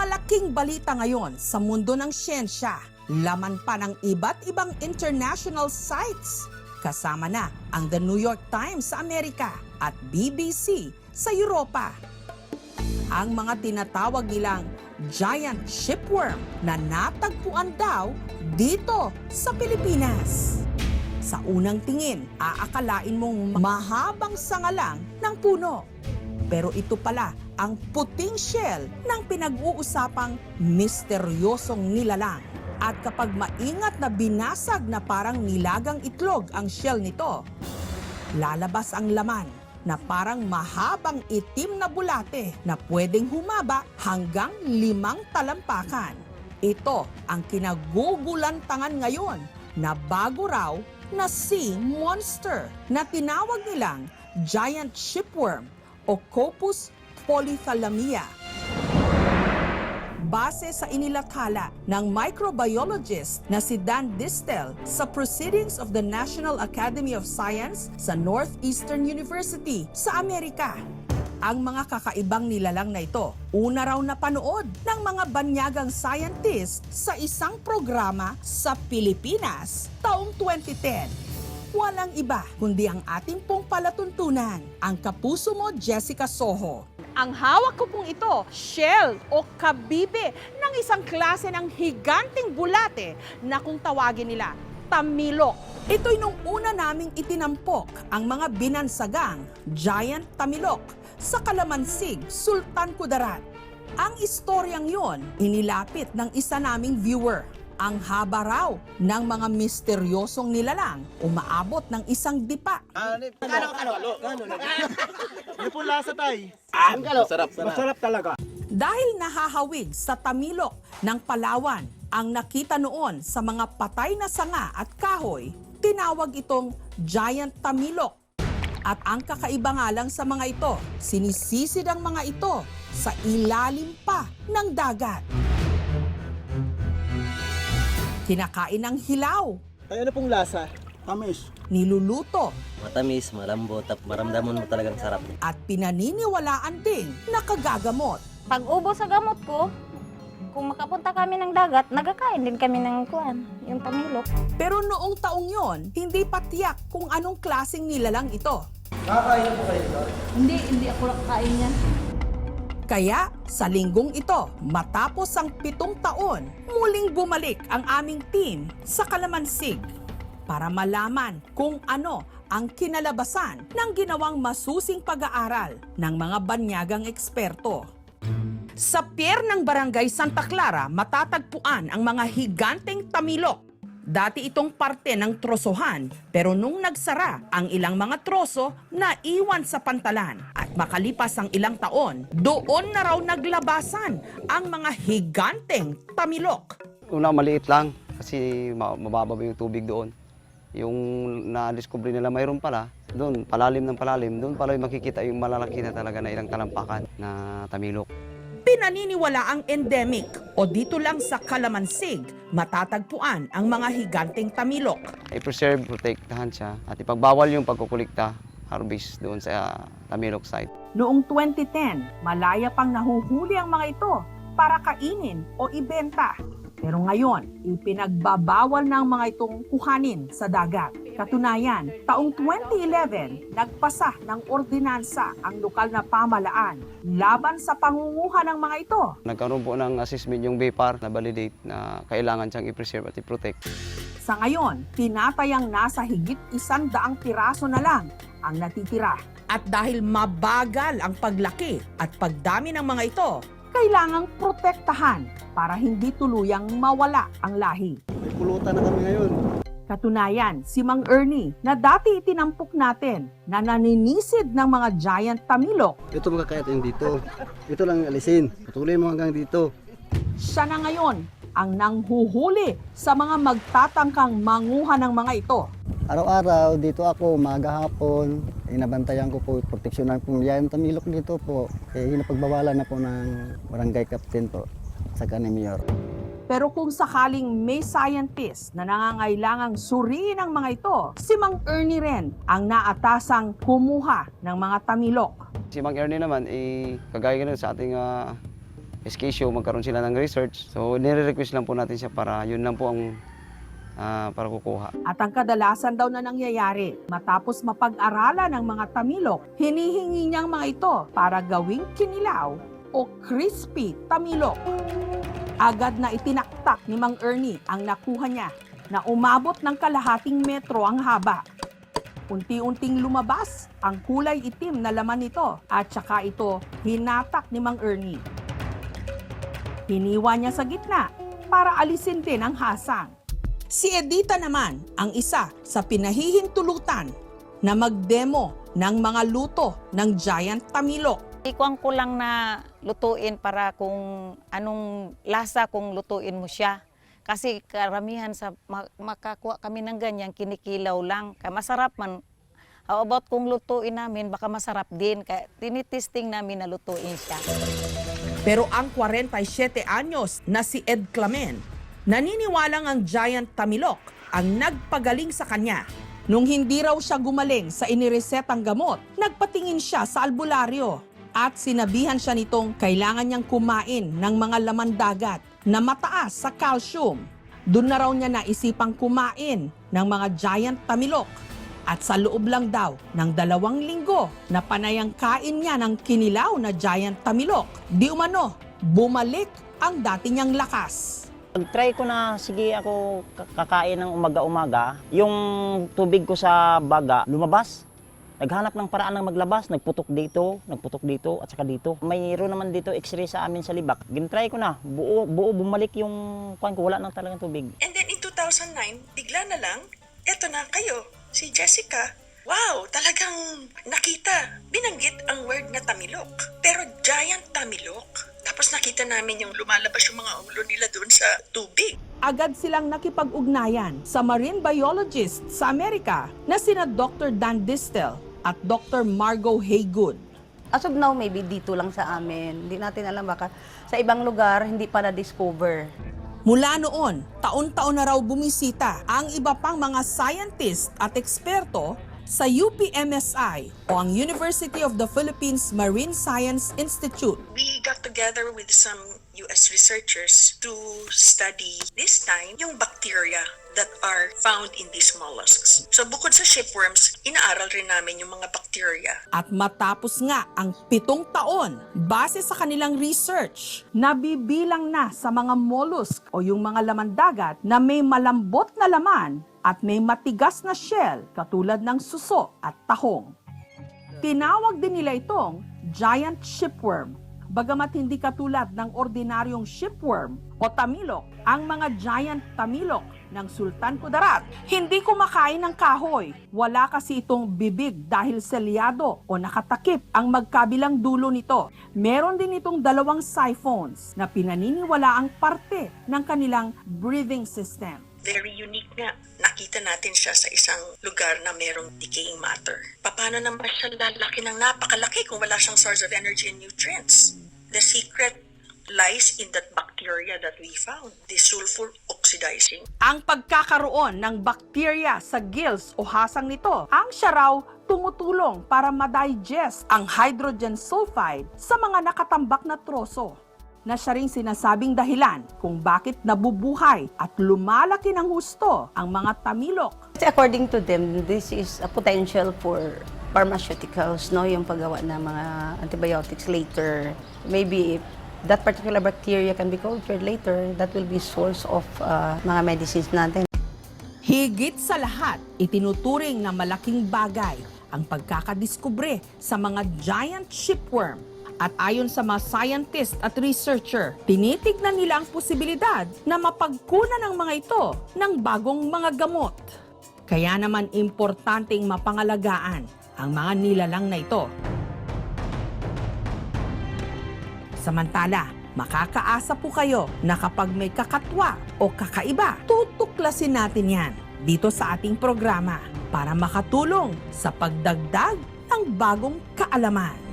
Malaking balita ngayon sa mundo ng siyensya. Laman pa ng iba't ibang international sites. Kasama na ang The New York Times sa Amerika at BBC sa Europa. Ang mga tinatawag nilang giant shipworm na natagpuan daw dito sa Pilipinas. Sa unang tingin, aakalain mong mahabang sanga lang ng puno. Pero ito pala ang shell ng pinag-uusapang misteryosong nilalang. At kapag maingat na binasag na parang nilagang itlog ang shell nito, lalabas ang laman na parang mahabang itim na bulate na pwedeng humaba hanggang limang talampakan. Ito ang kinagugulantangan ngayon na bago raw na sea monster na tinawag nilang giant shipworm o Copus polythalamia. Base sa inilathala ng microbiologist na si Dan Distel sa Proceedings of the National Academy of Science sa Northeastern University sa Amerika. Ang mga kakaibang nilalang na ito, una raw napanood ng mga banyagang scientist sa isang programa sa Pilipinas taong 2010. Walang iba kundi ang ating pong palatuntunan, ang kapuso mo Jessica Soho. Ang hawak ko pong ito, shell o kabibe ng isang klase ng higanting bulate na kung tawagin nila tamilok. Ito'y nung una naming itinampok ang mga binansagang giant tamilok sa Kalamansig, Sultan Kudarat. Ang istoryang yon inilapit ng isa naming viewer. Ang haba raw ng mga misteryosong nilalang umaabot ng isang dipa. Yung po lasa tay. Masarap. Masarap talaga. Dahil nahahawig sa tamilok ng Palawan ang nakita noon sa mga patay na sanga at kahoy, tinawag itong giant tamilok. At ang kakaiba nga lang sa mga ito, sinisisid ang mga ito sa ilalim pa ng dagat. Kinakain ng hilaw, Ay ano pong lasa? Tamis. niluluto Matamis, malambot, at maramdaman mo talagang sarap. at pinaniniwalaan ding nakagagamot. Pag ubos sa gamot ko, kung makapunta kami ng dagat, nagkakain din kami ng kuan, yung tamilok. Pero noong taong yon, hindi pa tiyak kung anong klaseng nilalang ito. Hindi, hindi ako nakakain yan. Kaya sa linggong ito, matapos ang pitong taon, muling bumalik ang aming team sa Kalamansig para malaman kung ano ang kinalabasan ng ginawang masusing pag-aaral ng mga banyagang eksperto. Sa pier ng Barangay Santa Clara, matatagpuan ang mga higanteng tamilok. Dati itong parte ng trosohan, pero nung nagsara ang ilang mga troso, naiwan sa pantalan. At makalipas ang ilang taon, doon na raw naglabasan ang mga higanteng tamilok. Una maliit lang kasi ma- mababa yung tubig doon. Yung na-discover nila mayroon pala, doon palalim ng palalim, doon pala makikita yung malalaki na talaga na ilang talampakan na tamilok. Pinaniniwala ang endemic o dito lang sa Kalamansig, matatagpuan ang mga higanteng tamilok. I-preserve, protektahan siya at ipagbawal yung pagkukulikta, harvest doon sa tamilok site. Noong 2010, malaya pang nahuhuli ang mga ito para kainin o ibenta. Pero ngayon, ipinagbabawal ng mga itong kuhanin sa dagat. Katunayan, taong 2011, nagpasa ng ordinansa ang lokal na pamalaan laban sa pangunguha ng mga ito. Nagkaroon po ng assessment yung BPAR na validate na kailangan siyang i-preserve at i-protect. Sa ngayon, tinatayang nasa higit isang daang piraso na lang ang natitira. At dahil mabagal ang paglaki at pagdami ng mga ito, kailangang protektahan para hindi tuluyang mawala ang lahi. May pulutan na kami ngayon. Katunayan, si Mang Ernie na dati itinampok natin na naninisid ng mga giant tamilok, Ito magkakayat yung dito. Ito lang alisin. Patuloy mo hanggang dito. siya na ngayon ang nanghuhuli sa mga magtatangkang manguha ng mga ito. Araw-araw dito ako, maga hapon, inabantayan ko po, proteksyonan po yan tamilok dito po. Eh, hinapagbawalan na po ng barangay captain po sa ni Mayor. Pero kung sakaling may scientist na nangangailangang suriin ang mga ito, si Mang Ernie rin ang naatasang kumuha ng mga tamilok. Si Mang Ernie naman, eh, kagaya ganun sa ating ah, SKSU, magkaroon sila ng research. So, nire-request lang po natin siya para yun lang po ang ah, para kukuha. At ang kadalasan daw na nangyayari, matapos mapag-aralan ng mga Tamilok, hinihingi niyang mga ito para gawing kinilaw o crispy Tamilok. Agad na itinaktak ni Mang Ernie ang nakuha niya na umabot ng kalahating metro ang haba. Unti-unting lumabas ang kulay itim na laman nito at saka ito hinatak ni Mang Ernie. Hiniwa niya sa gitna para alisin din ang hasang. Si Edita naman ang isa sa pinahihintulutan na magdemo ng mga luto ng Giant Tamilok. Ikuang ko lang na lutuin para kung anong lasa kung lutuin mo siya. Kasi karamihan sa ma- makakuha kami ng ganyan, kinikilaw lang. Kaya masarap man. How about kung lutuin namin, baka masarap din. Kaya tinitesting namin na lutuin siya. Pero ang 47 anyos na si Ed Clamen, naniniwalang ang Giant Tamilok ang nagpagaling sa kanya. Nung hindi raw siya gumaling sa iniresetang gamot, nagpatingin siya sa albularyo at sinabihan siya nitong kailangan niyang kumain ng mga laman dagat na mataas sa calcium. Doon na raw niya naisipang kumain ng mga giant tamilok. At sa loob lang daw ng dalawang linggo na panayang kain niya ng kinilaw na giant tamilok, di umano, bumalik ang dati niyang lakas. Pag-try ko na, sige ako kakain ng umaga-umaga, yung tubig ko sa baga lumabas. Naghanap ng paraan ng maglabas, nagputok dito, nagputok dito, at saka dito. Mayroon naman dito x-ray sa amin sa libak. Gintry ko na, buo, buo bumalik yung kuan ko, wala nang talagang tubig. And then in 2009, bigla na lang, eto na kayo, si Jessica. Wow, talagang nakita. Binanggit ang word na Tamilok. Pero giant Tamilok. Tapos nakita namin yung lumalabas yung mga ulo nila doon sa tubig. Agad silang nakipag-ugnayan sa marine biologist sa Amerika na sina Dr. Dan Distel at Dr. Margot Haygood. As of now, maybe dito lang sa amin. Hindi natin alam baka sa ibang lugar hindi pa na-discover. Mula noon, taon-taon na raw bumisita ang iba pang mga scientist at eksperto sa UPMSI o ang University of the Philippines Marine Science Institute. We got together with some US researchers to study this time yung bacteria that are found in these mollusks. So bukod sa shipworms, inaaral rin namin yung mga bacteria At matapos nga ang pitong taon, base sa kanilang research, nabibilang na sa mga mollusk o yung mga laman dagat na may malambot na laman at may matigas na shell katulad ng suso at tahong. Tinawag din nila itong giant shipworm. Bagamat hindi katulad ng ordinaryong shipworm o tamilok, ang mga giant tamilok ng Sultan Kudarat hindi kumakain ng kahoy. Wala kasi itong bibig dahil selyado o nakatakip ang magkabilang dulo nito. Meron din itong dalawang siphons na pinaniniwala ang parte ng kanilang breathing system. Very unique nga. Nakita natin siya sa isang lugar na merong decaying matter. Paano naman siya lalaki ng napakalaki kung wala siyang source of energy and nutrients? The secret lies in that bacteria that we found, the sulfur oxidizing. Ang pagkakaroon ng bakterya sa gills o hasang nito, ang siya raw tumutulong para ma-digest ang hydrogen sulfide sa mga nakatambak na troso na siya ring sinasabing dahilan kung bakit nabubuhay at lumalaki ng husto ang mga tamilok according to them, this is a potential for pharmaceuticals, no? Yung paggawa ng mga antibiotics later. Maybe if that particular bacteria can be cultured later, that will be source of uh, mga medicines natin. Higit sa lahat, itinuturing na malaking bagay ang pagkakadiskubre sa mga giant shipworm. At ayon sa mga scientist at researcher, tinitignan nila ang posibilidad na mapagkunan ng mga ito ng bagong mga gamot. Kaya naman importanteng mapangalagaan ang mga nilalang na ito. Samantala, makakaasa po kayo na kapag may kakatwa o kakaiba, tutuklasin natin yan dito sa ating programa para makatulong sa pagdagdag ng bagong kaalaman.